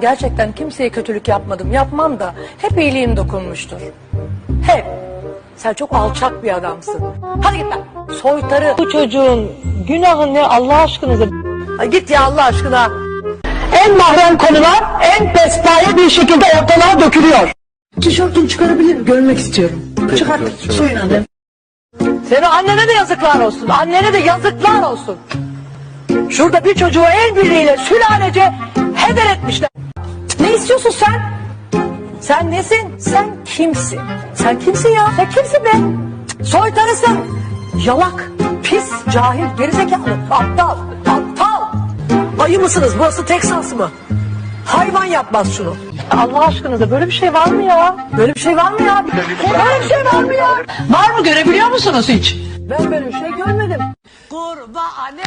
Gerçekten kimseye kötülük yapmadım, yapmam da hep iyiliğim dokunmuştur. Hep. Sen çok alçak bir adamsın. Hadi git lan. Soytarı. Bu çocuğun günahı ne Allah aşkınıza? Ha git ya Allah aşkına. En mahrem konular en pespaye bir şekilde ortalığa dökülüyor. Tişörtünü çıkarabilir Görmek istiyorum. Çıkart. Soyun annem. Senin annene de yazıklar olsun. Annene de yazıklar olsun. Şurada bir çocuğu el birliğiyle sülalece heder etmişler. İstiyorsun sen? Sen nesin? Sen kimsin? Sen kimsin ya? Sen kimsin be? Soytarısın. Yalak, pis, cahil, gerizekalı, aptal, aptal. Ayı mısınız? Burası Teksas mı? Hayvan yapmaz şunu. Allah aşkınıza böyle bir şey var mı ya? Böyle bir şey var mı ya? Böyle bir şey var mı ya? Var mı görebiliyor musunuz hiç? Ben böyle bir şey görmedim. Kurbane